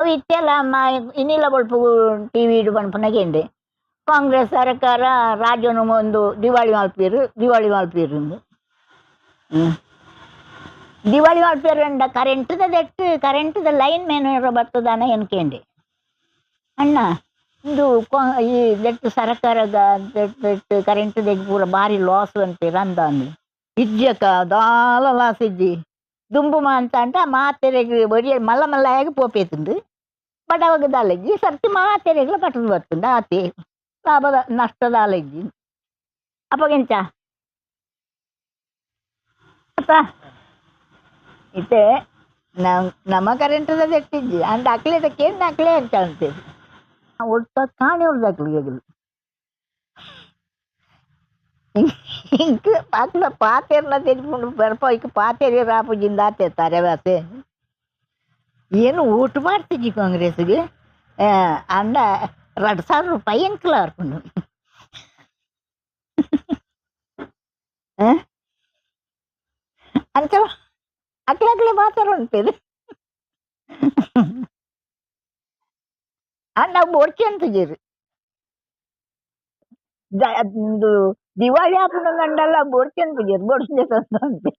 ಅವು ಇತ್ತೆಲ್ಲ ಮ, ಇನ್ನಿಲ್ಲ ಬೊಳ್ಪು ಟಿ ವಿ ಇಡು ಪನ್ಪನಗೆಂಡೆ ಕಾಂಗ್ರೆಸ್ ಸರ್ಕಾರ ರಾಜ್ಯನು ಒಂದು ದಿವಾಳಿ ಮಲ್ಪೇರು ದಿವಾಳಿ ಮಲ್ಪೇರು ಹ್ಮ್. ದಿವಾಳಿ ಮಲ್ಪೇರು ಅಂಡ ಕರೆಂಟ್ದ ದೆಟ್ಟು, ಕರೆಂಟ್ದ ಲೈನ್ ಮೇನ್ ಬರ್ತದಾನ ಎನ್ಕೇಂಡೆ ಅಣ್ಣ, ಇದು ಈ ದೆಟ್ಟು ಸರ್ಕಾರದ ದೆಟ್ಟು ಕರೆಂಟ್ ದೆಟ್ಟು ಪೂರ ಭಾರಿ ಲಾಸ್ ಅಂತೀರ ಅಂದ ಅಂದ್ರೆ ಇಜ್ಜಕ ದಾಲ ಲಾಸ್ ಇಜ್ಜಿ. ದುಂಬು ಅಂತ ಅಂಟ ಮಾತೆರೆಗೆ ಬರೀ ಮಲ್ಲ ಮಲ್ಲಾಗಿ ಪೋಪೇತುಂಡು ಬಡವಗದಾಲಜ್ಜಿ ಸರ್ತಿ ಮಾತೆರೆಗ್ಲ ಪಟ್ಟದ ಬರ್ತುಂಡ ಆತೆ ಲಾಭದ ನಷ್ಟದಾಲಜ್ಜಿ ಅಪ್ಪಗೆಂಚ ಅಪ್ಪ ಇತ್ತೆ ನಮ್ ನಮ್ಮ ಕರೆಂಟದ ಎಟ್ಟಿಜ್ಜಿ ಅಂದ ಅಕ್ಲೇದಕ್ಕೆ ಏನು ಅಕ್ಲೇ ಅಂತ ಅಂತೇಳಿ ಒಟ್ಟ ಕಾಣಿ ಹೊಡೆದಾಕ್ಲಿ ఇంక పాత్ర పాతేరులా తెలిపి బెరపాయికి పాతేరు రాపు జిందాతే తరవాసే ಏನು ಓಟ್ ಮಾಡ್ತಿದ್ವಿ ಕಾಂಗ್ರೆಸ್ಗೆ ಅಂಡ ಎರಡು ಸಾವಿರ ರೂಪಾಯಿ ಅಂಕಲ ಹರ್ಕೊಂಡು. ಅಂತ ಅಕ್ಲಕ್ಲೆ ಮಾತಾಡ ಉಂಟೇನು ಅಣ್ಣ, ಬೋಡ್ಕೆ ಅಂತಿದ್ದೀರಿ ಒಂದು ದಿವಾಳಿ ಆಪುನ ಗಂಡಲ್ಲ ಬೋಡ್ಕೆ ಅಂತಿದ್ದೀರಿ ಬೋಡ್ಕೆ ಅಂತೆ